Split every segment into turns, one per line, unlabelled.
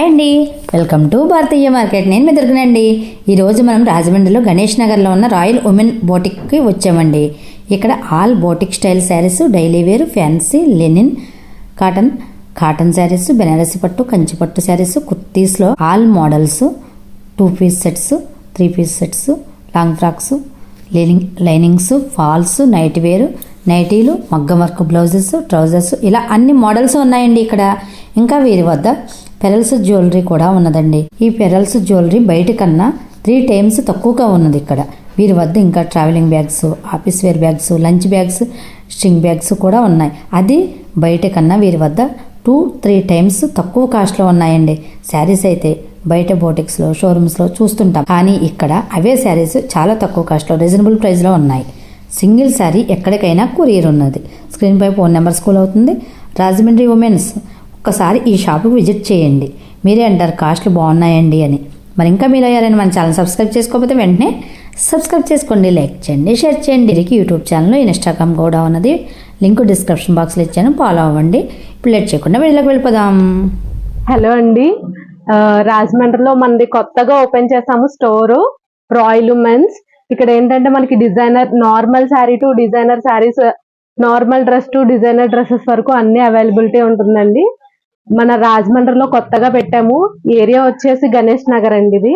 Hi అండి. Welcome to Bharatiya market. నేను మీ దొరికినండి ఈరోజు మనం రాజమండ్రిలో గణేష్ నగర్లో ఉన్న రాయల్ ఉమెన్ బోటిక్కి వచ్చామండి. ఇక్కడ all boutique style sarees daily wear fancy linen cotton cotton sarees Banarasi పట్టు కంచి పట్టు sarees కుర్తీస్లో all models two piece sets three piece sets long frocks lining linings falls night wear నైటీలు మగ్గం వర్క్ బ్లౌజెస్ ట్రౌజర్స్ ఇలా అన్ని models ఉన్నాయండి ఇక్కడ. ఇంకా వీరి వద్ద పెరల్స్ జ్యువెలరీ కూడా ఉన్నదండి. ఈ పెరల్స్ జ్యువెలరీ బయట కన్నా త్రీ టైమ్స్ తక్కువగా ఉన్నది ఇక్కడ. వీరి వద్ద ఇంకా travelling bags office wear bags lunch bags string bags కూడా ఉన్నాయి. అది బయట కన్నా వీరి వద్ద టూ త్రీ టైమ్స్ తక్కువ కాస్ట్లో ఉన్నాయండి. శారీస్ అయితే బయట బోటిక్స్లో షోరూమ్స్లో చూస్తుంటాం. కానీ ఇక్కడ అవే శారీస్ చాలా తక్కువ కాస్ట్లో రీజనబుల్ ప్రైస్లో ఉన్నాయి. సింగిల్ శారీ ఎక్కడికైనా కొరియర్ ఉన్నది. స్క్రీన్ పై ఫోన్ నెంబర్ స్కూల్ అవుతుంది. రాజమండ్రి ఉమెన్స్ ఒక్కసారి ఈ షాపుకి విజిట్ చేయండి. మీరే అంటారు కాస్ట్లు బాగున్నాయండి అని. మరి ఇంకా మీరు అయ్యారని మన ఛానల్ సబ్స్క్రైబ్ చేసుకోకపోతే వెంటనే సబ్స్క్రైబ్ చేసుకోండి లైక్ చేయండి షేర్ చేయండి. వీరికి యూట్యూబ్ ఛానల్ ఇన్స్టాగ్రామ్ కూడా ఉన్నది లింక్ డిస్క్రిప్షన్ బాక్స్లో ఇచ్చాను ఫాలో అవ్వండి. ఇప్పుడు లేట్ చేయకుండా వీళ్ళకి వెళ్ళిపోదాం.
హలో అండి. రాజమండ్రిలో మనది కొత్తగా ఓపెన్ చేసాము స్టోరు రాయల్ ఉమెన్స్. ఇక్కడ ఏంటంటే మనకి designer normal saree to designer sarees normal dress to designer dresses వరకు అన్ని అవైలబిలిటీ ఉంటుందండి. మన రాజమండ్రిలో కొత్తగా పెట్టాము. ఏరియా వచ్చేసి గణేష్ నగర్ అండి ఇది.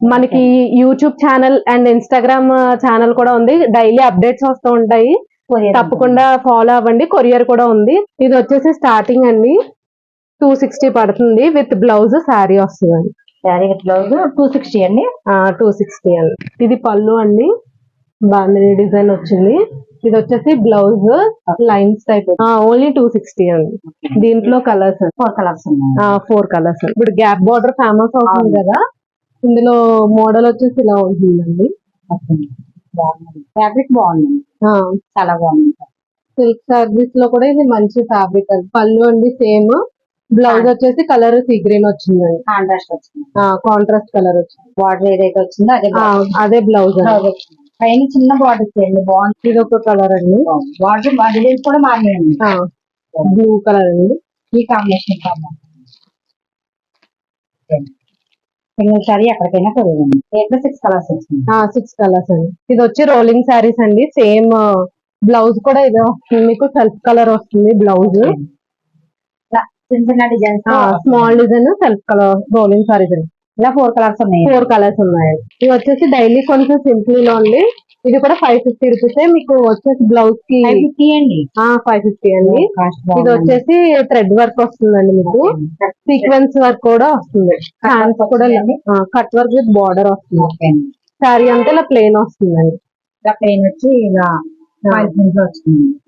మనకి YouTube channel and Instagram channel కూడా ఉంది. డైలీ అప్డేట్స్ వస్తూ ఉంటాయి. తప్పకుండా ఫాలో అవ్వండి. కొరియర్ కూడా ఉంది. ఇది వచ్చేసి స్టార్టింగ్ అండి. టూ సిక్స్టీ పడుతుంది విత్ బ్లౌజ్ శారీ వస్తుంది
శారీ బ్లౌజ్ టూ సిక్స్టీ అండి?
టూ సిక్స్టీ అండి. ఇది పళ్ళు అండి. బాగుంది డిజైన్ వచ్చింది. ఇది వచ్చేసి blouse lines type only two sixty అండి. దీంట్లో colours
four colours
four colours ఇప్పుడు గ్యాప్ బార్డర్ ఫేమస్ అవుతుంది కదా ఇందులో మోడల్ వచ్చేసి ఇలా ఉంటుందండి
ఫ్యాబ్రిక్ బాగుంది. చాలా బాగుంది.
సిల్క్ సర్వీస్లో కూడా ఇది మంచి ఫ్యాబ్రిక్ అండి. పళ్ళు అండి సేమ్. బ్లౌజ్ వచ్చేసి కలర్ సీ గ్రీన్ వచ్చిందండి.
కాంట్రాస్ట్ వచ్చింది.
కాంట్రాస్ట్ కలర్ వచ్చింది.
బార్డర్ ఏదైతే వచ్చిందో అదే
అదే బ్లౌజ్ అండి.
పైన చిన్న బార్డర్ ఇచ్చేయండి బాగుంది.
ఇది ఒక కలర్ అండి.
బార్డర్ డిజైన్స్ కూడా మారినాయండి
బ్లూ కలర్ అండి.
ఈ కాంబినేషన్ సింగిల్ సారీ ఎక్కడికైనా కొరియండి దీంట్లో సిక్స్ కలర్స్ వచ్చింది
సిక్స్ కలర్స్ అండి. ఇది వచ్చి రోలింగ్ శారీస్ అండి. సేమ్ బ్లౌజ్ కూడా ఇది వస్తుంది. మీకు సెల్ఫ్ కలర్ వస్తుంది బ్లౌజ్
చిన్న చిన్న designs
small design self colour rolling sarees అండి.
ఇలా ఫోర్ కలర్స్ ఉన్నాయి.
ఫోర్ కలర్స్ ఉన్నాయి. ఇది వచ్చేసి డైలీ కొంచెం సింపుల్లో ఉంది. ఇది కూడా ఫైవ్ ఫిఫ్టీ రూపీస్ మీకు వచ్చేసి బ్లౌజ్కి
ఫైవ్ ఫిఫ్టీ అండి.
ఫైవ్ ఫిఫ్టీ అండి.
కాస్ట్
ఇది వచ్చేసి థ్రెడ్ వర్క్ వస్తుందండి మీకు. సీక్వెన్స్ వర్క్ కూడా వస్తుంది. హ్యాండ్స్ కూడా కట్ వర్క్ విత్ బార్డర్ వస్తుంది. శారీ అంతా ఇలా ప్లేన్ వస్తుందండి.
ఇలా ప్లేన్ వచ్చి ఇలా ఫైవ్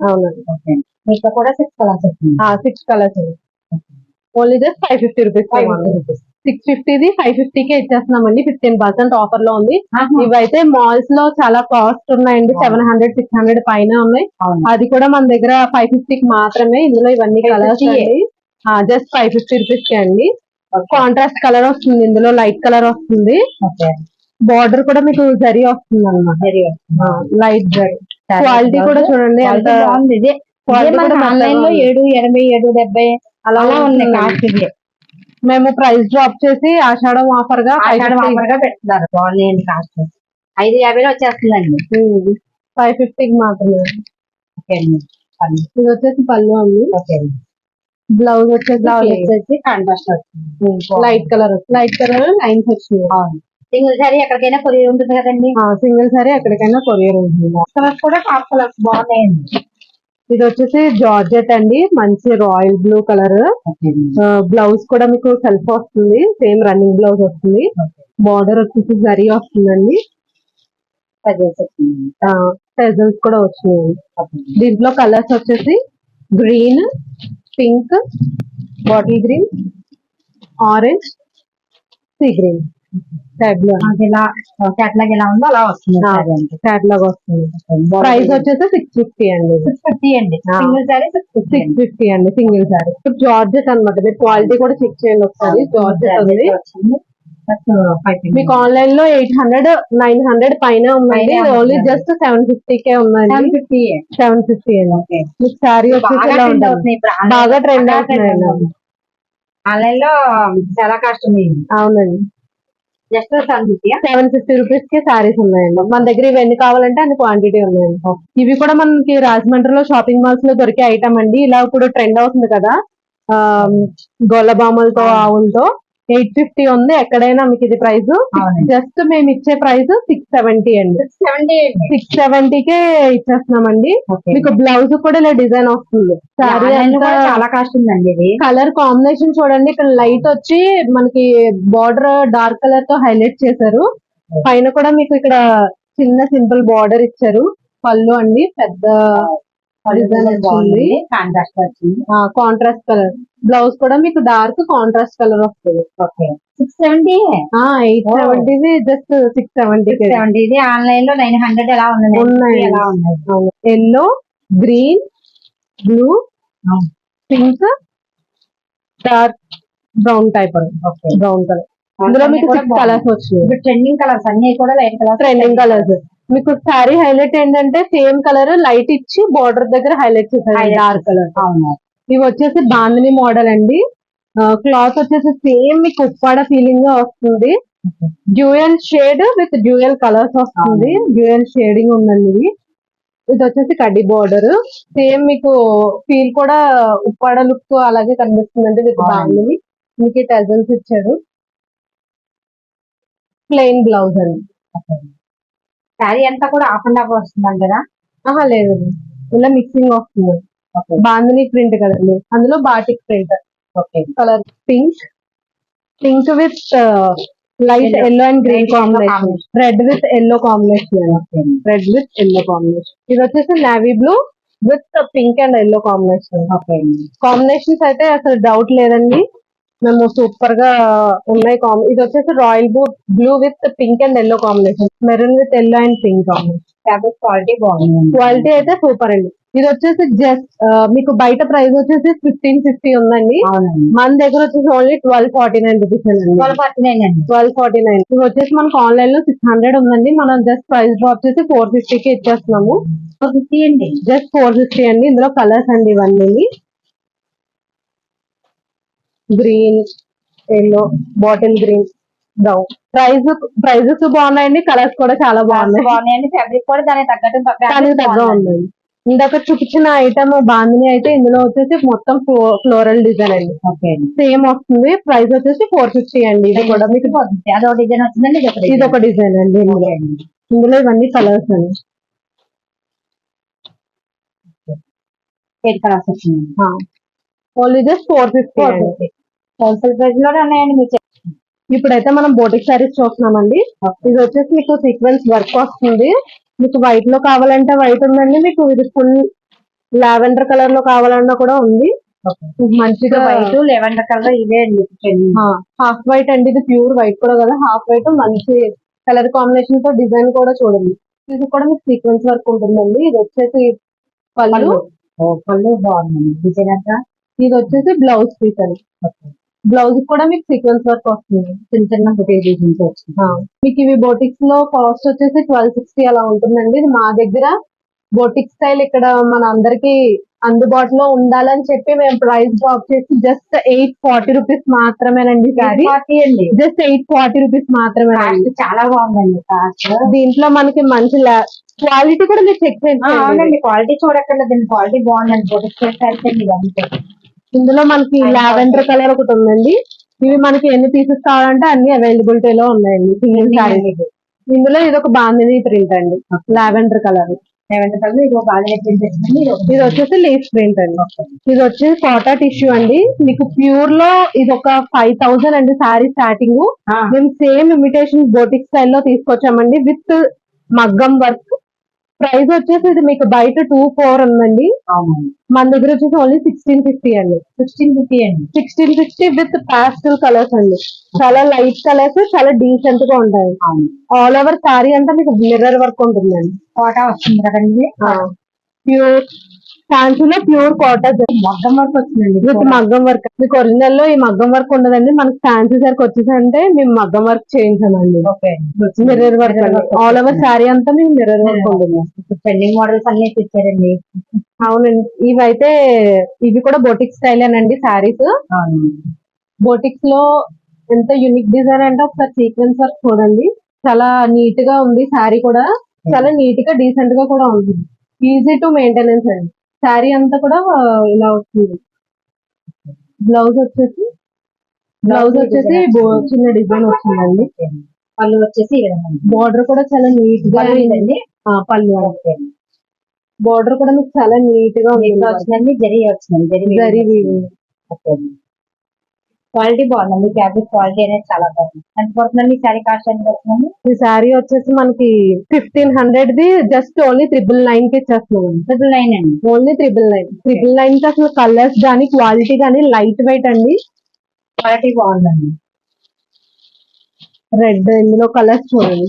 అవునండి.
మీకు కూడా six colours
six colours only just five fifty rupees six ఫిఫ్టీది five ఫిఫ్టీకే ఇచ్చేస్తున్నామండి. ఫిఫ్టీన్ పర్సెంట్ ఆఫర్లో ఉంది ఇవైతే మాల్స్లో చాలా కాస్ట్ ఉన్నాయండి. సెవెన్ హండ్రెడ్ సిక్స్ హండ్రెడ్ పైన ఉన్నాయి. అది కూడా మన దగ్గర ఫైవ్ ఫిఫ్టీకి మాత్రమే. ఇందులో ఇవన్నీ
550
కలర్స్ జస్ట్ ఫైవ్ ఫిఫ్టీ రూపీస్కి అండి. కాంట్రాస్ట్ కలర్ వస్తుంది. ఇందులో లైట్ కలర్ వస్తుంది. బార్డర్ కూడా మీకు జరీ వస్తుంది. అన్నమాట
వెరీ
లైట్ జరీ క్వాలిటీ కూడా చూడండి ఉంది.
ఏడు ఎనభై ఏడు డెబ్బై
అలా ఉంటుంది.
కాస్ట్
మేము ప్రైస్ డ్రాప్ చేసి ఆషాఢం ఆఫర్గా
ఆషాఢం ఆఫర్గా పెడుతున్నారు బాగున్నాయండి కాస్ట్. ఐదు యాభైలో వచ్చేస్తుందండి.
ఫైవ్ ఫిఫ్టీకి మాత్రమే.
ఓకే అండి.
ఇది వచ్చేసి పళ్ళు అండి.
ఓకే అండి.
బ్లౌజ్ వచ్చేసి
బ్లౌజ్ వచ్చేసి కాంట్రాస్ట్ వస్తుంది.
Light colour light colour lines వచ్చినాయి.
సింగిల్ సారీ ఎక్కడికైనా కొరియర్ ఉంటుంది కదండి.
సింగిల్ సారీ ఎక్కడికైనా కొరియర్ ఉంటుంది.
కలర్స్ కూడా టాప్ కలర్స్ బాగున్నాయండి.
ఇది వచ్చేసి జార్జెట్ అండి. మంచి రాయల్ బ్లూ కలర్. బ్లౌజ్ కూడా మీకు సెల్ఫ్ వస్తుంది. సేమ్ రన్నింగ్ బ్లౌజ్ వస్తుంది. బార్డర్ వచ్చేసి జరీ వస్తుందండి. టెజల్స్ కూడా వచ్చినాయి దీంట్లో కలర్స్ వచ్చేసి green pink bottle green orange sea green. ట్యాబ్లో
మనకి ఇలా క్యాట్లాగ్ ఎలా ఉందో అలా వస్తుంది సారీ
క్యాట్లాగ్ వస్తుంది. ప్రైస్ వచ్చేసి సిక్స్ ఫిఫ్టీ అండి.
సిక్స్ ఫిఫ్టీ అండి. సింగిల్ సారీ సిక్స్ ఫిఫ్టీ
అండి. సింగిల్ సారీ జార్జెట్ అన్నమాట మీరు క్వాలిటీ కూడా చెక్ చేయండి ఒకసారి. జార్జెట్ ఉంది. మీకు ఆన్లైన్లో ఎయిట్ హండ్రెడ్ నైన్ హండ్రెడ్ పైన ఉందండి.
పైనే
ఓన్లీ. జస్ట్ సెవెన్ ఫిఫ్టీ కే ఉందండి.
ఫిఫ్టీ
సెవెన్ ఫిఫ్టీ అండి. మీకు శారీ వచ్చేసి
బాగా ట్రెండ్ అవుతున్నాయి.
ఆన్లైన్లో చాలా ఉంది
అవునండి.
Just seven fifty
seven fifty రూపీస్కి సారీస్ ఉన్నాయండి. మన దగ్గర ఇవి ఎన్ని కావాలంటే అన్ని క్వాంటిటీ ఉన్నాయండి. ఇవి కూడా మనకి రాజమండ్రిలో షాపింగ్ మాల్స్లో దొరికే ఐటమ్ అండి. ఇలా ఇప్పుడు ట్రెండ్ అవుతుంది కదా. ఆ గొల్లబామలతో ఆవులతో. ఎయిట్ ఫిఫ్టీ ఉంది. ఎక్కడైనా మీకు ఇది ప్రైస్. జస్ట్ మేము ఇచ్చే ప్రైస్ సిక్స్ సెవెంటీ అండి.
సెవెంటీ
సిక్స్ సెవెంటీకే ఇచ్చేస్తున్నామండి. మీకు బ్లౌజ్ కూడా ఇలా డిజైన్ వస్తుంది. సారీ
చాలా కాస్ట్ ఉందండి
కలర్ కాంబినేషన్ చూడండి. ఇక్కడ లైట్ వచ్చి మనకి బార్డర్ డార్క్ కలర్తో హైలైట్ చేశారు. పైన కూడా మీకు ఇక్కడ చిన్న సింపుల్ బార్డర్ ఇచ్చారు. పళ్ళు అండి. పెద్ద
కాంట్రాస్ట్
కలర్ బ్లౌజ్ కూడా మీకు డార్క్ కాంట్రాస్ట్ కలర్ వస్తుంది.
Okay six seventy
eight. సెవెంటీది just six seventy
seventy ఆన్లైన్లో నైన్ హండ్రెడ్ ఎలా ఉన్నాయి
ఉన్నాయి.
ఎలా ఉన్నాయి
yellow green blue. Pink dark brown type
okay
brown colour అందులో మీకు సిక్స్ కలర్స్ వచ్చినాయి.
ట్రెండింగ్ కలర్స్ అన్ని కూడా లైట్ కలర్స్
ట్రెండింగ్ కలర్స్ మీకు శారీ హైలైట్ ఏంటంటే సేమ్ కలర్ లైట్ ఇచ్చి బార్డర్ దగ్గర హైలైట్ చేశారు. డార్క్ కలర్
అవును.
ఇవి వచ్చేసి బాందిని మోడల్ అండి. క్లాత్ వచ్చేసి సేమ్ మీకు ఉప్పాడ ఫీలింగ్గా వస్తుంది. Dual shade with dual colours వస్తుంది. డ్యూయల్ షేడింగ్ ఉందండి ఇది. ఇది వచ్చేసి కడ్డీ బార్డర్ సేమ్ మీకు ఫీల్ కూడా ఉప్పాడ లుక్ అలాగే కనిపిస్తుందండి విత్. బాందిని మీకు టెజల్స్ ఇచ్చారు. ప్లెయిన్ బ్లౌజ్ అండి.
శారీ అంతా కూడా హాఫ్ అండ్ హాఫ్ వస్తుంది కదా?
ఆహా లేదు. ఇలా మిక్సింగ్ వస్తుంది. బాందిని ప్రింట్ కదండి అందులో batik print.
Okay.
Colour pink. Pink with light. Yellow and green combination. Red with yellow combination. Red with yellow combination. ఇది వచ్చేసి navy blue with pink and yellow combination. Combinations అయితే అసలు డౌట్ లేదండి. మేము సూపర్గా ఉన్నాయి కాంబి ఇది వచ్చేసి royal blue blue with pink and yellow combination maroon with yellow and pink combination
fabric quality బాగుంది.
క్వాలిటీ అయితే సూపర్ అండి. ఇది వచ్చేసి జస్ట్ మీకు బయట ప్రైస్ వచ్చేసి ఫిఫ్టీన్ ఫిఫ్టీ ఉందండి. మన దగ్గర వచ్చేసి only twelve forty nine rupees అండి.
ట్వెల్వ్ ఫార్టీ నైన్ అండి.
ట్వెల్వ్ ఫార్టీ నైన్ ఇది వచ్చేసి మనకు ఆన్లైన్లో సిక్స్ హండ్రెడ్ ఉందండి. మనం జస్ట్ ప్రైస్ డ్రాప్ చేసి ఫోర్ ఫిఫ్టీకి ఇచ్చేస్తున్నాము.
ఫోర్ ఫిఫ్టీ అండి.
జస్ట్ ఫోర్ ఫిఫ్టీ అండి. ఇందులో కలర్స్ అండి ఇవన్నీ. Green yellow bottle green brown price prices బాగున్నాయండి కలర్స్ కూడా చాలా బాగున్నాయి.
బాగున్నాయండి ఫ్యాబ్రిక్ కూడా దానికి తగ్గట్టు
దానికి తగ్గ ఉందండి. ఇందాక చూపించిన ఐటమ్ బాగుంది అయితే ఇందులో వచ్చేసి మొత్తం ఫ్లోరల్ డిజైన్ అండి.
ఓకే
సేమ్ వస్తుంది ప్రైస్ వచ్చేసి ఫోర్ ఫిఫ్టీ అండి. ఇది కూడా మీకు
డిజైన్ వచ్చిందండి ఇది ఒక
డిజైన్ అండి ఇందులో. ఇవన్నీ కలర్స్ అండి.
ఎయిట్ కలర్స్ వచ్చింది
ఓన్లీ జస్ట్ ఫోర్ ఫిఫ్టీ అండి.
హోల్సేల్ ప్రైస్లోనే ఉన్నాయండి మీరు
ఇప్పుడైతే మనం బోటిక్ శారీస్ చూస్తున్నామండి. ఇది వచ్చేసి మీకు సీక్వెన్స్ వర్క్ వస్తుంది. మీకు వైట్లో కావాలంటే వైట్ ఉందండి మీకు ఇది ఫుల్ లావెండర్ కలర్లో కావాలన్నా కూడా ఉంది. ఇది మంచిగా
వైట్ లెవెండర్ కలర్ ఇవే అండి.
హాఫ్ వైట్ అండి ఇది ప్యూర్ వైట్ కూడా కదా. హాఫ్ వైట్ మంచి కలర్ కాంబినేషన్తో డిజైన్ కూడా చూడండి. ఇది కూడా మీకు సీక్వెన్స్ వర్క్ ఉంటుందండి. ఇది వచ్చేసి పళ్ళు.
పళ్ళు? బాగుందండి. డిజైన్
ఇది వచ్చేసి బ్లౌజ్ పీస్ అండి. బ్లౌజ్ కూడా మీకు సీక్వెన్స్ వర్క్ వస్తుంది.
చిన్న చిన్న డిజైన్స్ వచ్చింది
మీకు ఇవి బోటిక్స్లో కాస్ట్ వచ్చేసి ట్వెల్వ్ సిక్స్టీ అలా ఉంటుందండి. ఇది మా దగ్గర బోటిక్ స్టైల్ ఇక్కడ మన అందరికి అందుబాటులో ఉండాలని చెప్పి మేము ప్రైస్ డ్రాప్ చేసి జస్ట్ ఎయిట్ ఫార్టీ రూపీస్ మాత్రమేనండి saree just eight forty rupees
cost చాలా బాగుందండి
దీంట్లో మనకి మంచి క్వాలిటీ కూడా మీరు చెక్ చేయండి.
క్వాలిటీ చూడక్కర్లేదండి క్వాలిటీ బాగుందండి. బొటిక్ అయితే ఇదంతా
ఇందులో మనకి లావెండర్ కలర్ ఒకటి ఉందండి. ఇవి మనకి ఎన్ని పీసెస్ కావాలంటే అన్ని అవైలబిలిటీ లో ఉన్నాయండి. సింగిల్ సారీ ఇందులో ఇది ఒక బాందిని ప్రింట్ అండి. Lavender colour.
ఇది
వచ్చేసి లేస్ ప్రింట్ అండి. ఇది వచ్చేసి కోటా టిష్యూ అండి. మీకు ప్యూర్లో ఇది ఒక ఫైవ్ థౌసండ్ అండి సారీ స్టార్టింగ్ మేము సేమ్ ఇమిటేషన్ బోటిక్ స్టైల్లో తీసుకొచ్చామండి. విత్ మగ్గం వర్క్ ప్రైస్ వచ్చేసి ఇది మీకు బయట టూ ఫోర్ ఉందండి. మన దగ్గర వచ్చేసి ఓన్లీ సిక్స్టీన్ ఫిఫ్టీ అండి.
సిక్స్టీన్ ఫిఫ్టీ అండి.
Sixteen fifty with pastel colours అండి. చాలా లైట్ కలర్స్ చాలా డీసెంట్గా ఉంటాయి. ఆల్ ఓవర్ సారీ అంతా మీకు మిర్రర్ వర్క్ ఉంటుందండి.
కోటా వస్తుంది కదండి.
ప్యూర్ ఫ్యాన్సీలో ప్యూర్ కాటన్.
మొత్తం వరకు వచ్చిందండి
విత్ మగ్గం వర్క్. మీకు ఒరిజినల్లో ఈ మగ్గం వర్క్ ఉండదండి. మనకి ఫ్యాన్సీ సరికి వచ్చేసంటే మేము మగ్గం work చేయించామండి. Mirror work all over saree అంతా మీకు మిర్రర్ వర్క్ ఉంటుంది.
ట్రెండింగ్ మోడల్స్ అన్ని తెచ్చారండి.
అవునండి. ఇవైతే ఇవి కూడా బొటిక్ స్టైల్ అండి సారీస్.
అవును.
బోటిక్స్లో ఎంత యూనిక్ డిజైన్ అంటే ఒకసారి సీక్వెన్స్ వర్క్ చూడండి. చాలా నీట్గా ఉంది శారీ కూడా. చాలా నీట్గా డీసెంట్గా కూడా ఉంది. ఈజీ టు మెయింటెనెన్స్ అండి. శారీ అంతా కూడా ఇలా వస్తుంది. బ్లౌజ్ వచ్చేసి బ్లౌజ్ వచ్చేసి చిన్న డిజైన్ వచ్చిందండి
పళ్ళు వచ్చేసి.
బార్డర్ కూడా చాలా
నీట్గా
ఆ, పళ్ళు. బార్డర్ కూడా మీకు చాలా నీట్గా ఉంది.
దీంట్లో వచ్చిందండి జరీ వచ్చింది జరీ క్వాలిటీ బాగుందండి. ఫ్యాబ్రిక్ క్వాలిటీ అనేది చాలా బాగుంది. ఎంత పడుతుందండి శారీ కాస్ట్ ఎంత పడుతుందండి?
ఈ శారీ వచ్చేసి మనకి ఫిఫ్టీన్ హండ్రెడ్ ది జస్ట్ ఓన్లీ ట్రిపుల్ నైన్కి ఇచ్చేస్తున్నాం
ట్రిపుల్ నైన్ అండి.
Only triple nine. ట్రిపుల్ నైన్కి అసలు కలర్స్ కానీ క్వాలిటీ కానీ లైట్ వెయిట్ అండి.
క్వాలిటీ బాగుందండి.
రెడ్ ఇందులో కలర్స్ చూడండి.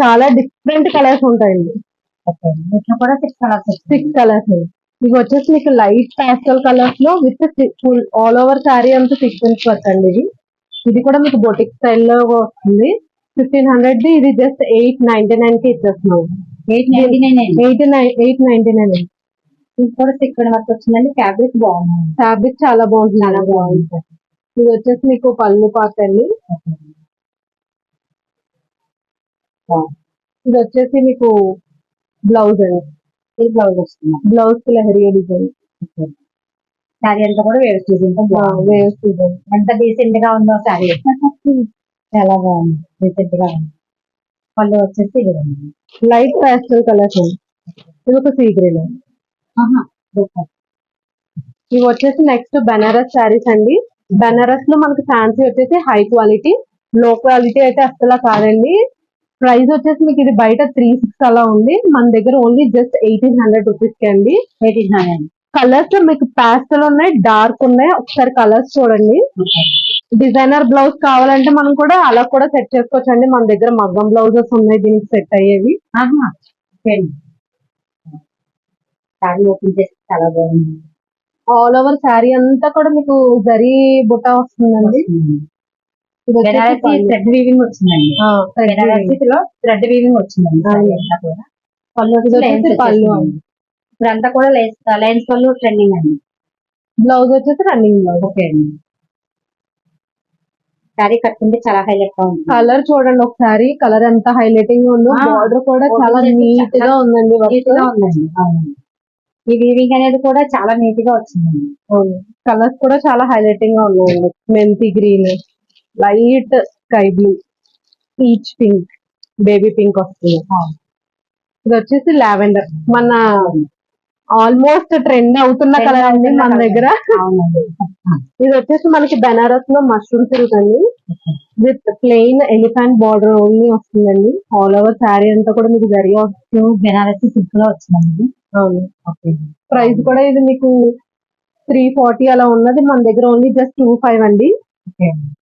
చాలా డిఫరెంట్ కలర్స్ ఉంటాయండి.
కూడా సిక్స్ కలర్స్
సిక్స్ కలర్స్ ఇవి వచ్చేసి మీకు లైట్ పాస్టల్ కలర్స్లో with full all over saree అంతా సీక్వెన్స్ వర్క్ అండి ఇది. ఇది కూడా మీకు బొటిక్ స్టైల్లో వస్తుంది. ఫిఫ్టీన్ హండ్రెడ్ ది ఇది జస్ట్ ఎయిట్ నైన్టీ నైన్కి ఇచ్చేస్తున్నాం.
Eight ninety nine
eight nine eight ninety nine
ఇది కూడా సిక్స్ వర్క్ వచ్చిందండి. ఫ్యాబ్రిక్ బాగుంది.
ఫ్యాబ్రిక్ చాలా బాగుంటుంది.
చాలా బాగుంది.
ఇది వచ్చేసి మీకు పళ్ళు పార్ట్ అండి ఇది వచ్చేసి మీకు బ్లౌజ్ అండి.
ఇది బ్లౌజ్ వస్తుంది.
బ్లౌజ్కి లహరియా డిజైన్?
శారీ అంతా కూడా వేరు డిజైన్
వేవ్స్ డిజైన్
ఎంత డీసెంట్గా ఉందో శారీ చాలా బాగుంది. డీసెంట్గా ఉంది. పళ్ళు వచ్చేసి.
లైట్ పాస్టల్ కలర్స్ ఇది ఒక సీ గ్రీన్. ఇవి వచ్చేసి నెక్స్ట్ బెనారస్ శారీస్ అండి. బెనారస్లో మనకి ఫ్యాన్సీ వచ్చేసి హై క్వాలిటీ లో క్వాలిటీ అయితే అస్సలు కాదండి. ప్రైస్ వచ్చేసి మీకు ఇది బయట త్రీ సిక్స్ అలా ఉంది. మన దగ్గర ఓన్లీ జస్ట్ ఎయిటీన్ హండ్రెడ్ రూపీస్కి అండి.
ఎయిటీన్ హండ్రెడ్
కలర్స్ మీకు పాస్టల్ ఉన్నాయి డార్క్ ఉన్నాయి. ఒకసారి కలర్స్ చూడండి. డిజైనర్ బ్లౌజ్ కావాలంటే మనం కూడా అలా కూడా సెట్ చేసుకోవచ్చు అండి మన దగ్గర మగ్గం బ్లౌజెస్ ఉన్నాయి దీనికి సెట్ అయ్యేవి. ఆల్ ఓవర్ శారీ అంతా కూడా మీకు జరీ బుట్ట వస్తుందండి.
బెనారసి. థ్రెడ్ వీవింగ్ వచ్చిందండి. బెనారసీలో థ్రెడ్ వీవింగ్. వచ్చిందండి కూడా. పళ్ళు
పళ్ళు
ఇప్పుడు అంతా కూడా లైన్స్ లైన్స్ పళ్ళు ట్రెండింగ్ అండి.
బ్లౌజ్ వచ్చేసి రన్నింగ్ బ్లౌజ్.
ఓకే అండి. శారీ కట్టుకుంటే చాలా హైలైట్గా ఉంది
కలర్ చూడండి ఒకసారి. కలర్ ఎంత హైలైటింగ్ ఉందో. బార్డర్ కూడా చాలా
నీట్గా
ఉందండి
ఉందండి. ఈ వీవింగ్ అనేది కూడా చాలా నీట్గా వచ్చిందండి.
కలర్స్ కూడా చాలా హైలైటింగ్గా ఉన్నాయండి. మెంతి green light sky blue peach pink baby pink వస్తుంది. ఇది వచ్చేసి లావెండర్. మన ఆల్మోస్ట్ ట్రెండ్ అవుతున్న కలర్ అండి మన దగ్గర. ఇది వచ్చేసి మనకి బెనారస్లో మష్రూమ్ అండి with plain elephant border only వస్తుందండి. ఆల్ ఓవర్ శారీ అంతా కూడా మీకు జరిగే
బెనారసి సిల్క్లో వచ్చిందండి.
అవును.
ఓకే.
ప్రైస్ కూడా ఇది మీకు త్రీ ఫార్టీ అలా ఉన్నది. మన దగ్గర ఓన్లీ జస్ట్ టూ ఫైవ్ అండి.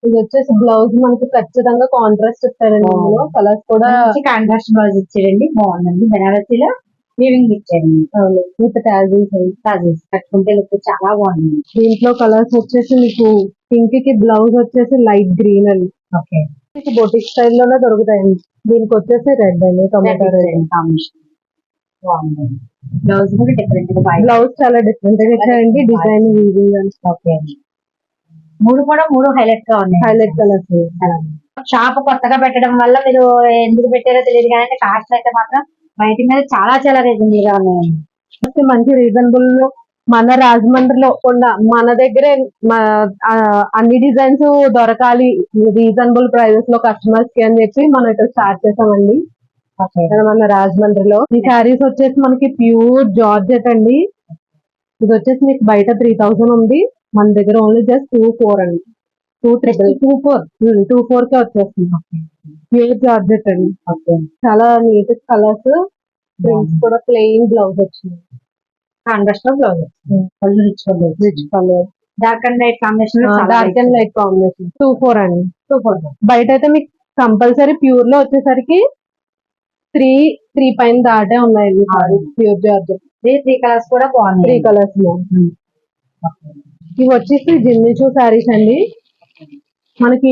ఇది వచ్చేసి బ్లౌజ్ మనకి ఖచ్చితంగా కాంట్రాస్ట్ ఇస్తారండి. ఇందులో. కలర్స్ కూడా
కాంట్రాస్ట్ బ్లౌజ్ ఇచ్చాడండి బాగుందండి. బెనారసీలో వీవింగ్ ఇచ్చాడండి
అవును. విత్ టాజిల్స్
టాజిల్స్ కట్టుకుంటే లుక్ చాలా బాగుంది.
దీంట్లో కలర్స్ వచ్చేసి మీకు పింక్కి బ్లౌజ్ వచ్చేసి లైట్ గ్రీన్ అండి.
ఓకే.
మీకు బొటిక్ స్టైల్లోనే దొరుకుతాయండి. దీనికి వచ్చేసి రెడ్ అండి టొమాటో రెడ్
కాంబినేషన్ బాగుంది. బ్లౌజ్ కూడా డిఫరెంట్
బ్లౌజ్ చాలా డిఫరెంట్గా ఇచ్చారండి. Design weaving and.
ఓకే అండి. మూడు కూడా మూడు హైలైట్గా ఉన్నాయి.
హైలైట్ కలర్స్
షాప్ కొత్తగా పెట్టడం వల్ల మీరు ఎందుకు పెట్టారో తెలియదు కానీ కాస్ట్ అయితే మాత్రం బయట మీద చాలా చాలా రీజనబుల్గా ఉన్నాయండి
మంచి రీజనబుల్ మన రాజమండ్రిలో ఉన్న మన దగ్గరే అన్ని డిజైన్స్ దొరకాలి రీజనబుల్ ప్రైజెస్లో కస్టమర్స్కి అని చెప్పి మనం ఇక్కడ స్టార్ట్ చేసామండి. మన రాజమండ్రిలో. ఈ శారీస్ వచ్చేసి మనకి ప్యూర్ జార్జెట్ అండి. ఇది వచ్చేసి మీకు బయట త్రీ థౌసండ్ ఉంది. మన దగ్గర ఓన్లీ జస్ట్ టూ ఫోర్ అండి. Two triple two four two four కే వచ్చేస్తుంది ప్యూర్ జార్జెట్ అండి. చాలా నీట్ కలర్స్ ప్రింట్స్ కూడా ప్లెయిన్ బ్లౌజ్ వచ్చింది.
కాంట్రాస్ట్లో బ్లౌజ్ పళ్ళు rich blouse
rich colour
dark and light combination
dark and light combination two four అండి.
Super
బయట అయితే మీకు కంపల్సరీ ప్యూర్లో వచ్చేసరికి త్రీ త్రీ పైన దాటే ఉన్నాయండి pure georgette.
Three three colours కూడా
త్రీ
బాగున్నాయి
కలర్స్లో ఇవి వచ్చేసి జిమ్మిచూ శారీస్ అండి. మనకి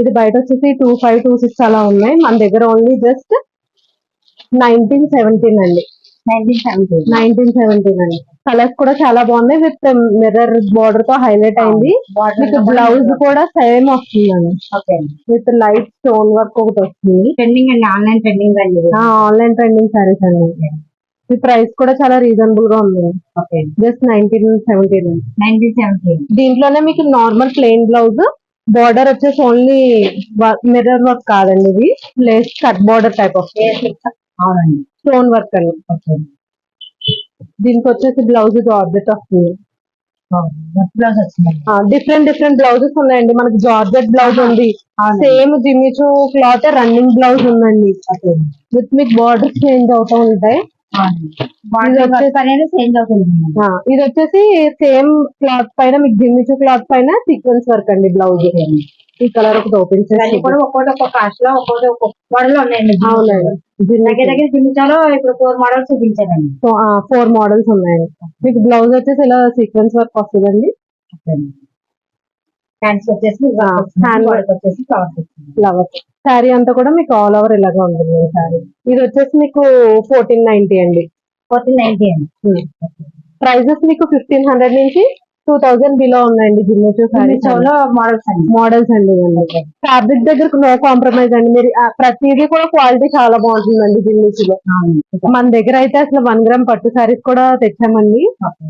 ఇది బయట వచ్చేసి టూ ఫైవ్ టూ సిక్స్ అలా ఉన్నాయి. మన దగ్గర ఓన్లీ జస్ట్ నైన్టీన్ సెవెంటీన్ అండి.
నైన్టీన్ సెవెంటీ
నైన్టీన్ సెవెంటీన్ అండి. కలర్స్ కూడా చాలా బాగున్నాయి. విత్ మిర్రర్ బోర్డర్తో హైలైట్ అయింది. మీకు బ్లౌజ్ కూడా సేమ్ వస్తుందండి విత్ లైట్ స్టోన్ వర్క్ ఒకటి వస్తుంది.
ట్రెండింగ్ అండి. ఆన్లైన్ ట్రెండింగ్ అండి.
ఆన్లైన్ ట్రెండింగ్ సారీస్ అండి. ఈ ప్రైస్ కూడా చాలా రీజనబుల్గా ఉంది. Just nineteen seventeen
nineteen seventy
దీంట్లోనే మీకు నార్మల్ ప్లెయిన్ బ్లౌజ్ బార్డర్ వచ్చేసి ఓన్లీ మిర్రర్ వర్క్ కాదండి ఇది. Lace cut border type of
అవునండి.
స్టోన్ వర్క్ అండి. దీనికి వచ్చేసి బ్లౌజ్ ఆబ్జెక్ట్ వస్తుంది
బ్లౌజ్
డిఫరెంట్ డిఫరెంట్ బ్లౌజెస్ ఉన్నాయండి. మనకి జార్జెట్ బ్లౌజ్ ఉంది. Same Jimmy Choo cloth running blouse ఉందండి. విత్ మీకు బార్డర్ చేంజ్ అవుతూ ఉంటాయి.
వర్క్
ఇది వచ్చేసి సేమ్ క్లాత్ పైన మీకు జిమ్మిచూ క్లాత్ పైన సీక్వెన్స్ వర్క్ అండి బ్లౌజ్. ఈ కలర్ ఒకటి ఓపెన్ చేసి
కూడా ఒక్కొక్కటి ఒక్కొక్క కాస్ట్లో ఒక్కొక్కటి ఒక్కొక్క మోడల్ ఉన్నాయండి
అవునండి.
దగ్గర దగ్గర చూపించాలో ఇప్పుడు ఫోర్ మోడల్స్ చూపించానండి
ఫోర్ మోడల్స్ ఉన్నాయండి. మీకు బ్లౌజ్ వచ్చేసి ఇలా సీక్వెన్స్ వర్క్ వస్తుందండి.
హ్యాండ్స్ వచ్చేసి
work.
బాడీకి వచ్చేసి ఫ్లవర్స్ వచ్చింది
ఫ్లవర్ శారీ అంతా కూడా మీకు ఆల్ ఓవర్ ఇలాగా ఉంటుంది శారీ. ఇది వచ్చేసి మీకు ఫోర్టీన్ నైన్టీ అండి.
ఫోర్టీన్ నైన్టీ అండి.
ప్రైజెస్ మీకు ఫిఫ్టీన్ హండ్రెడ్ నుంచి టూ థౌజండ్ బిలో ఉన్నాయండి జిమ్మిచూ
లో మోడల్స్ అండి.
మోడల్స్ అండి. ఇవన్నీ. ఫ్యాబ్రిక్ దగ్గరకు నో కాంప్రమైజ్ అండి. మీరు ప్రతిదీ కూడా క్వాలిటీ చాలా బాగుంటుందండి జిమ్మిచూలో మన దగ్గర అయితే అసలు వన్ గ్రామ్ పట్టు సారీస్ కూడా తెచ్చామండి.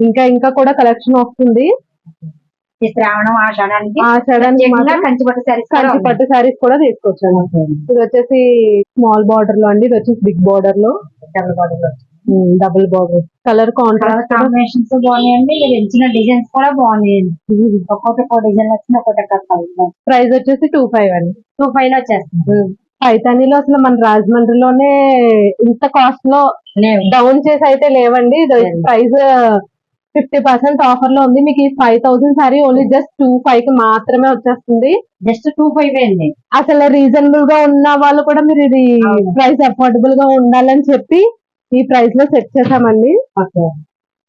ఇంకా ఇంకా కూడా కలెక్షన్ వస్తుంది.
ఈ శ్రావణం ఆషాఢానికి
ఆ సడన్
ప్రత్యేకంగా కంచి పట్టు సారీస్
కంచి పట్టు సారీస్ కూడా తీసుకొచ్చాము ఇది వచ్చేసి స్మాల్ బార్డర్లో అండి ఇది వచ్చేసి బిగ్ బార్డర్లో. Double border colour contrast
combinations బాగున్నాయండి. మీరు ఎంచిన డిజైన్స్ కూడా బాగున్నాయండి. ఒక్కొక్కటి ఒక్కో డిజైన్ వచ్చింది ఒక్కొక్కటి
ప్రైస్ వచ్చేసి టూ ఫైవ్ అండి.
టూ ఫైవ్లో వచ్చేస్తుంది.
పైతానీలో అసలు మన రాజమండ్రిలోనే ఇంత
కాస్ట్లో
డౌన్ చేసి అయితే లేవండి. ప్రైస్ ఫిఫ్టీ పర్సెంట్ ఆఫర్లో ఉంది. మీకు ఈ five thousand sari only just two ఫైవ్కి మాత్రమే వచ్చేస్తుంది.
జస్ట్ టూ ఫైవ్ అండి.
అసలు రీజనబుల్గా ఉన్న వాళ్ళు కూడా మీరు ఇది. ప్రైస్ అఫోర్డబుల్గా ఉండాలని చెప్పి ఈ ప్రైస్లో సెట్ చేసామండి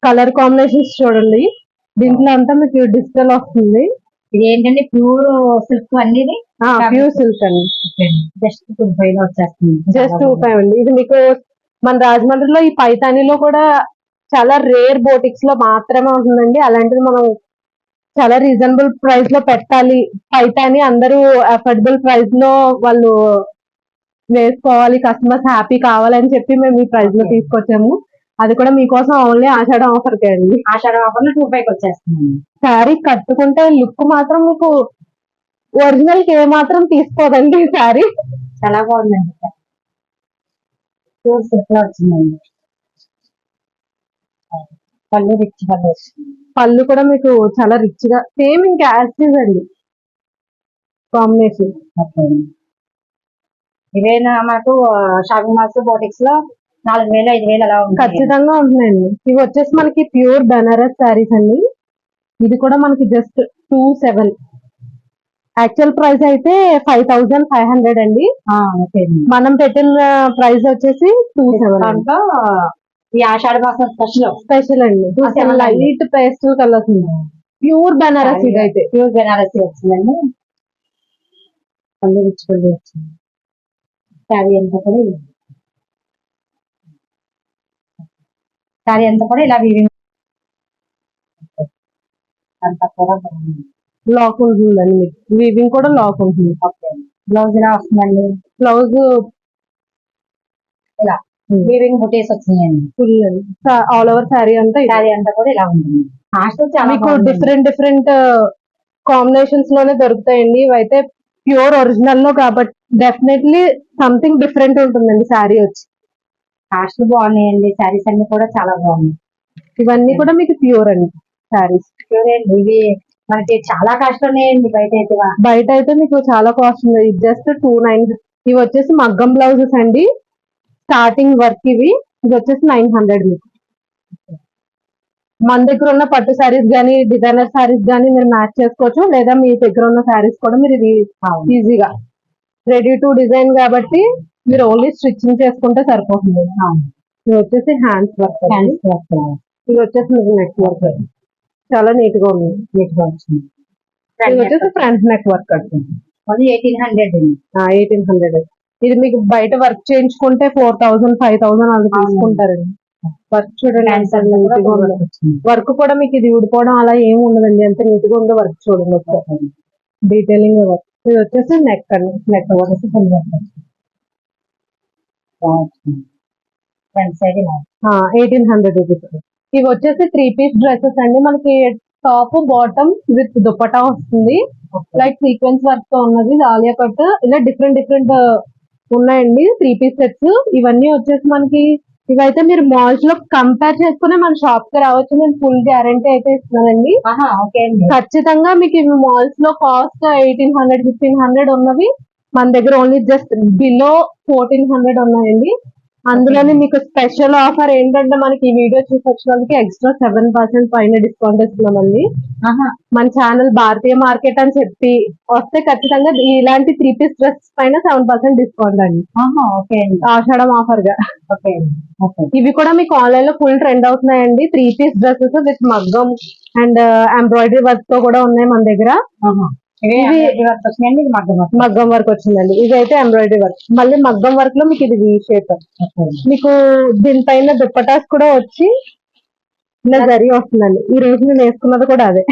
కలర్ కాంబినేషన్స్ చూడండి. దీంట్లో అంతా మీకు డిజిటల్ వస్తుంది.
ఇది ఏంటంటే ప్యూర్ సిల్క్ అన్ని
ప్యూర్ సిల్క్ అండి.
జస్ట్ టూ ఫైవ్ వచ్చేస్తుంది.
జస్ట్ టూ ఫైవ్ అండి. ఇది మీకు మన రాజమండ్రిలో ఈ పైతానీలో కూడా చాలా రేర్ బోటిక్స్లో మాత్రమే ఉంటుందండి. అలాంటిది మనం చాలా రీజనబుల్ ప్రైస్లో పెట్టాలి. పైతాని అందరూ అఫోర్డబుల్ ప్రైస్లో వాళ్ళు వేసుకోవాలి కస్టమర్స్ హ్యాపీ కావాలని చెప్పి మేము ఈ
ప్రైస్లో.
తీసుకొచ్చాము. అది కూడా మీకోసం ఓన్లీ ఆషాఢం ఆఫర్ కే అండి.
ఆషాఢం ఆఫర్లో టూ ఫైవ్ వచ్చేస్తుంది
శారీ కట్టుకుంటే లుక్ మాత్రం మీకు ఒరిజినల్కి ఏ మాత్రం తీసుకోదండి ఈ శారీ.
చాలా బాగుందండి. వచ్చిందండి. పళ్ళు రిచ్ పళ్ళు
పళ్ళు కూడా మీకు చాలా రిచ్గా సేమ్ ఇంకా యాక్సిస్ అండి. కాంబినేషన్
ఇవేనా మనకు షాపింగ్ మాల్స్ బోటిక్స్లో నాలుగు వేలు ఐదు వేలు అలా
ఖచ్చితంగా ఉంటున్నాయండి. ఇవి వచ్చేసి మనకి ప్యూర్ బనారస్ శారీస్ అండి. ఇది కూడా మనకి just two seven actual price అయితే ఫైవ్ థౌసండ్ ఫైవ్ హండ్రెడ్ అండి. మనం పెట్టిన ప్రైస్ వచ్చేసి టూ సెవెన్
దాంట్లో ఈ ఆషాఢ మాసం స్పెషల్
స్పెషల్ అండి.
అండి.
లైట్ పేస్టల్ కలర్స్ ఉన్నాయి. ప్యూర్ బనారస్ ఇది అయితే
ప్యూర్ బెనారసీ వచ్చిందండి పళ్ళు వచ్చింది శారీ అంతా కూడా. శారీ అంతా కూడా ఇలా వీవింగ్ అంతా కూడా
లాక్ ఉంటుందండి మీకు. వీవింగ్ కూడా లాక్ ఉంటుంది
బ్లౌజ్ ఇలా వస్తుందండి?
బ్లౌజ్
ఇలా. వీవింగ్ బుటీస్ వచ్చినాయండి.
ఫుల్ ఆల్ ఓవర్ శారీ అంతా.
శారీ అంతా కూడా ఇలా ఉంటుంది.
మీకు. డిఫరెంట్ డిఫరెంట్ కాంబినేషన్స్లోనే దొరుకుతాయండి. ఇవైతే ప్యూర్ ఒరిజినల్లో కాబట్టి డెఫినెట్లీ సంథింగ్ డిఫరెంట్ ఉంటుందండి శారీ వచ్చి.
కాస్ట్ బాగున్నాయండి. శారీస్ అన్ని కూడా చాలా బాగున్నాయి.
ఇవన్నీ కూడా మీకు ప్యూర్ అండి శారీస్
ప్యూర్ అండి. ఇవి మనకి చాలా కాస్ట్ ఉన్నాయండి బయట అయితే.
బయట అయితే మీకు చాలా కాస్ట్ ఉంది. ఇది జస్ట్ టూ నైన్ ఇవి వచ్చేసి మగ్గం బ్లౌజెస్ అండి. స్టార్టింగ్ వర్క్ ఇవి. ఇది వచ్చేసి నైన్ హండ్రెడ్ మీకు. మన దగ్గర ఉన్న పట్టు శారీస్ కానీ డిజైనర్ శారీస్ కానీ మీరు మ్యాచ్ చేసుకోవచ్చు. లేదా మీ దగ్గర ఉన్న శారీస్ కూడా మీరు ఇది. ఈజీగా రెడీ టు డిజైన్ కాబట్టి మీరు ఓన్లీ స్టిచ్చింగ్ చేసుకుంటే సరిపోతుంది. ఇది వచ్చేసి హ్యాండ్స్ వర్క్
హ్యాండ్స్ వర్క్
ఇది వచ్చేసి మీకు నెక్ వర్క్ చాలా నీట్గా ఉంది.
నీట్గా వచ్చింది.
ఇది వచ్చేసి ఫ్రంట్ నెక్ వర్క్
అది ఎయిటీన్ హండ్రెడ్
ఎయిటీన్ హండ్రెడ్ ఇది మీకు బయట వర్క్ చేయించుకుంటే ఫోర్ థౌసండ్ ఫైవ్ థౌసండ్ అలా తీసుకుంటారండి. వర్క్ చూడండి వర్క్ కూడా మీకు ఇది ఊడిపోవడం అలా ఏమి ఉండదండి ఎంత నీట్గా ఉందో వర్క్ చూడండి ఒకసారి. డీటెయిలింగ్ వర్క్ ఇది వచ్చేసి నెక్ అండి నెక్ వచ్చేసి ఎయిటీన్ హండ్రెడ్ రూపీస్ ఇవి వచ్చేసి త్రీ పీస్ డ్రెస్సెస్ అండి. మనకి టాప్ బాటమ్ విత్ దుపట్టా వస్తుంది. లైక్ సీక్వెన్స్ వర్క్తో ఉన్నది ఆలియా కట్ ఇలా డిఫరెంట్ డిఫరెంట్ ఉన్నాయండి. త్రీ పీస్ సెట్స్ ఇవన్నీ వచ్చేసి మనకి ఇవైతే మీరు మాల్స్లో కంపేర్ చేసుకుని మన షాప్కి రావచ్చు. నేను ఫుల్ గ్యారంటీ అయితే ఇస్తున్నానండి. ఖచ్చితంగా మీకు ఇవి మాల్స్లో cost eighteen hundred fifteen hundred ఉన్నవి. మన దగ్గర only just below fourteen hundred ఉన్నాయండి. అందులోనే మీకు స్పెషల్ ఆఫర్ ఏంటంటే మనకి ఈ వీడియో చూసి వచ్చిన వాళ్ళకి ఎక్స్ట్రా సెవెన్ పర్సెంట్ పైన డిస్కౌంట్ ఇస్తున్నామండి మన ఛానల్ భారతీయ మార్కెట్ అని చెప్పి వస్తే ఖచ్చితంగా ఇలాంటి త్రీ పీస్ డ్రెస్ పైన సెవెన్ పర్సెంట్ డిస్కౌంట్ అండి. ఆషాఢం ఆఫర్గా.
ఓకే అండి. ఓకే
ఇవి కూడా మీకు ఆన్లైన్లో ఫుల్ ట్రెండ్ అవుతున్నాయండి. త్రీ పీస్ డ్రెస్సెస్ విత్ మగ్గం అండ్ ఎంబ్రాయిడరీ వర్క్తో కూడా ఉన్నాయి మన దగ్గర.
ఇది మగ్గం వర్క్
వచ్చిందండి ఇది అయితే ఎంబ్రాయిడరీ వర్క్ మళ్ళీ మగ్గం వర్క్లో మీకు ఇది వి షేప్ మీకు దీనిపైన దుప్పటాస్ కూడా వచ్చి ఇలా జరి వస్తుందండి. ఈ రోజు నేను వేసుకున్నది కూడా అదే.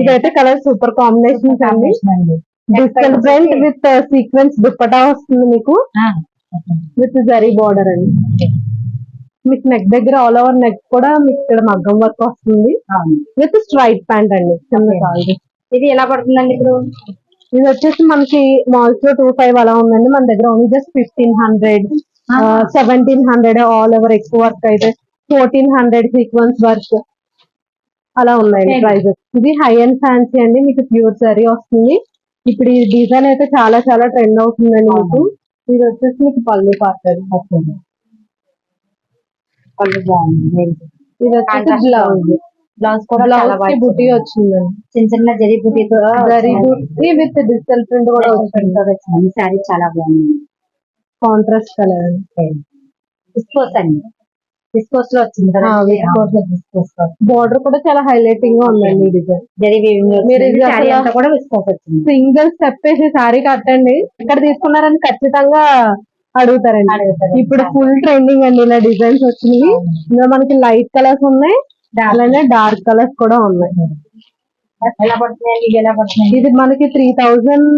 ఇదైతే కలర్ సూపర్ కాంబినేషన్స్ అండి.
అండి.
Digital print with sequence dupatta వస్తుంది మీకు. విత్ జరీ బార్డర్ అండి. మీకు నెక్ దగ్గర ఆల్ ఓవర్ నెక్ కూడా మీకు ఇక్కడ మగ్గం వర్క్ వస్తుంది. విత్ స్ట్రైట్ ప్యాంట్ అండి. సాల్వ్
ఇది ఎలా పడుతుందండి ఇప్పుడు?
ఇది వచ్చేసి మనకి మాల్స్లో టూ ఫైవ్ అలా ఉందండి మన దగ్గర only just fifteen hundred seventeen hundred all over ఎక్కువ వర్క్ అయితే ఫోర్టీన్ హండ్రెడ్ సీక్వెన్స్ వర్క్ అలా ఉన్నాయండి. ప్రైజెస్ ఇది హై అండ్ ఫ్యాన్సీ అండి మీకు ప్యూర్ సరీ వస్తుంది. ఇప్పుడు ఈ డిజైన్ అయితే చాలా చాలా ట్రెండ్ అవుతుందండి మీకు. ఇది వచ్చేసి మీకు పళ్ళు పార్ట్
పళ్ళు బాగుంది.
ఇది వచ్చేసి బ్లౌజ్
బ్లౌజ్ కూడా చాలా
బ్లౌజ్కి
బాగా
బుటీ వచ్చిందండి
చిన్న చిన్న జరీ బుటీతో
జరీ బుట్టి విత్ డిజిటల్ ప్రింట్ కూడా వచ్చింది.
శారీ చాలా బాగుంది.
కాంట్రాస్ట్ కలర్ అండి
డిస్కోస్ అండి. డిస్కోస్లో వచ్చింది కదా?
బార్డర్ కూడా చాలా హైలైటింగ్గా ఉందండి డిజైన్
జరీ వీవింగ్ కూడా విస్కోస్ వచ్చింది.
సింగిల్ స్టెప్ వేసి సారీ కట్టండి. ఎక్కడ తీసుకున్నారని ఖచ్చితంగా అడుగుతారండి.
అడుగుతారు.
ఇప్పుడు ఫుల్ ట్రెండింగ్ అండి ఇలా డిజైన్స్ వచ్చినాయి. ఇందులో మనకి లైట్ కలర్స్ ఉన్నాయి. అలానే డార్క్ కలర్స్ కూడా ఉన్నాయి.
ఎలా పడుతున్నాయండి ఇది ఎలా పడుతున్నాయి?
ఇది మనకి త్రీ థౌజండ్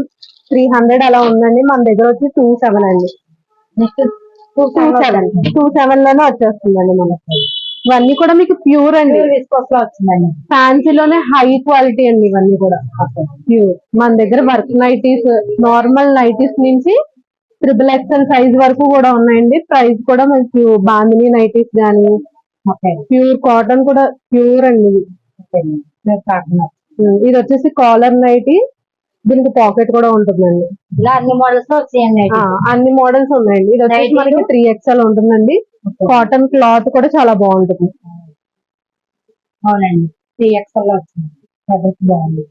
త్రీ హండ్రెడ్ అలా ఉందండి. మన దగ్గర వచ్చి టూ సెవెన్ అండి. టూ సెవెన్ టూ సెవెన్లోనే వచ్చేస్తుందండి మనకి. ఇవన్నీ కూడా మీకు ప్యూర్ అండి.
విస్కోస్లో వచ్చిందండి
ఫ్యాన్సీలోనే హై క్వాలిటీ అండి ఇవన్నీ కూడా. ప్యూర్ మన దగ్గర వర్క్ నైటీస్ నార్మల్ నైటీస్ నుంచి ట్రిపుల్ ఎక్స్ఎల్ సైజ్ వరకు కూడా ఉన్నాయండి. ప్రైస్ కూడా మనకి బాందిని నైటీస్ గానీ
ఓకే
ప్యూర్ కాటన్ కూడా ప్యూర్ అండి. ఇది వచ్చేసి కాలర్ నైటీ. దీనికి పాకెట్ కూడా ఉంటుందండి.
ఇలా అన్ని మోడల్స్ వచ్చాయండి
అన్ని మోడల్స్ ఉన్నాయండి. ఇది వచ్చేసి మనకి? త్రీ ఎక్స్ఎల్ ఉంటుందండి. కాటన్ క్లాత్ కూడా చాలా బాగుంటుంది.
అవునండి. త్రీ ఎక్స్ఎల్ వచ్చింది. బాగుంది.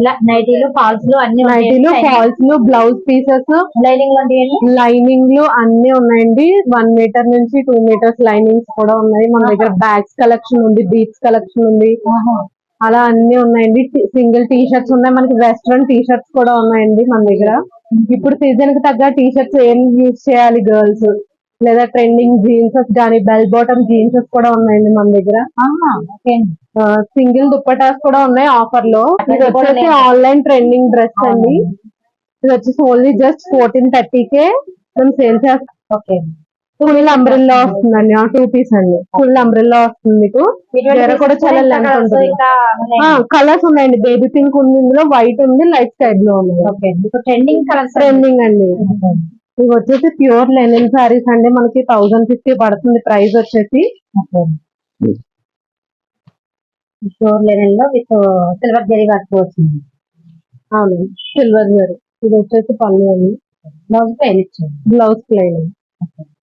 ఇలా నైటీలు ఫాల్స్లు అన్ని
నైటీలు ఫాల్స్లు బ్లౌజ్ పీసెస్.
లైనింగ్
లైనింగ్లు అన్ని ఉన్నాయండి. వన్ మీటర్ నుంచి టూ మీటర్స్ లైనింగ్స్ కూడా ఉన్నాయి. మన దగ్గర బ్యాగ్స్ కలెక్షన్ ఉంది బీట్స్ కలెక్షన్ ఉంది. అలా అన్ని ఉన్నాయండి. సింగిల్ టీ షర్ట్స్ ఉన్నాయి. మనకి వెస్ట్రన్ టీ షర్ట్స్ కూడా ఉన్నాయండి మన దగ్గర. ఇప్పుడు సీజన్కి తగ్గ టీ షర్ట్స్ ఏం యూజ్ చేయాలి గర్ల్స్? లేదా ట్రెండింగ్ జీన్సెస్ కానీ బెల్ బాటమ్ జీన్సెస్ కూడా ఉన్నాయండి మన దగ్గర. సింగిల్ దుప్పటాస్ కూడా ఉన్నాయి ఆఫర్లో. ఇది వచ్చేసి. ఆన్లైన్ ట్రెండింగ్ డ్రెస్ అండి. ఇది వచ్చేసి ఓన్లీ జస్ట్ ఫోర్టీన్ థర్టీ కే మేము సేల్ చేస్తాం
ఓకే.
ఫుల్ అంబ్రిల్లా వస్తుందండి. టూ పీస్ అండి. ఫుల్ అంబ్రిల్లా వస్తుంది మీకు. కూడా చాలా లెంత్ ఉంటుంది. కలర్స్ ఉన్నాయండి. బేబీ పింక్ ఉంది ఇందులో వైట్ ఉంది లైట్ స్కై బ్లూ ఉంది.
ట్రెండింగ్ కలర్స్
ట్రెండింగ్ అండి. ఇవి వచ్చేసి ప్యూర్ లెనిన్ సారీస్ అండి. మనకి థౌసండ్ ఫిఫ్టీ పడుతుంది ప్రైస్ వచ్చేసి.
షోర్ లెనిన్లో విత్ సిల్వర్ జరీ వర్క్ వచ్చింది
అవునండి సిల్వర్ జరీ. ఇది వచ్చేసి పళ్ళు అండి.
బ్లౌజ్ పైన ఇచ్చింది
బ్లౌజ్ ప్లెయిన్.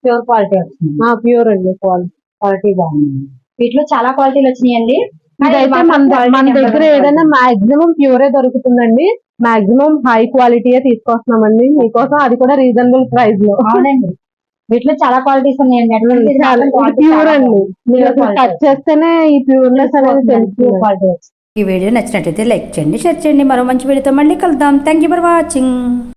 ప్యూర్ క్వాలిటీ వచ్చింది
ప్యూర్ అండి. క్వాలిటీ
క్వాలిటీ బాగుంది. వీటిలో చాలా క్వాలిటీలు వచ్చినాయండి.
ఇదైతే మన ద- మన దగ్గర ఏదైనా మాక్సిమం ప్యూరే దొరుకుతుందండి. మాక్సిమం హై క్వాలిటీయే తీసుకొస్తున్నామండి. మీకోసం అది కూడా రీజనబుల్ ప్రైస్లో.
అవునండి. వీటిలో చాలా క్వాలిటీస్ ఉన్నాయండి.
ప్యూర్ అండి మీరు టచ్ చేస్తేనే ఈ ప్యూర్నెస్ అనేది
వచ్చింది
ఈ వీడియో నచ్చినట్టయితే లైక్ చేయండి షేర్ చేయండి. మరో మంచి వీడియోతో మళ్ళీ కలుద్దాం. Thank you for watching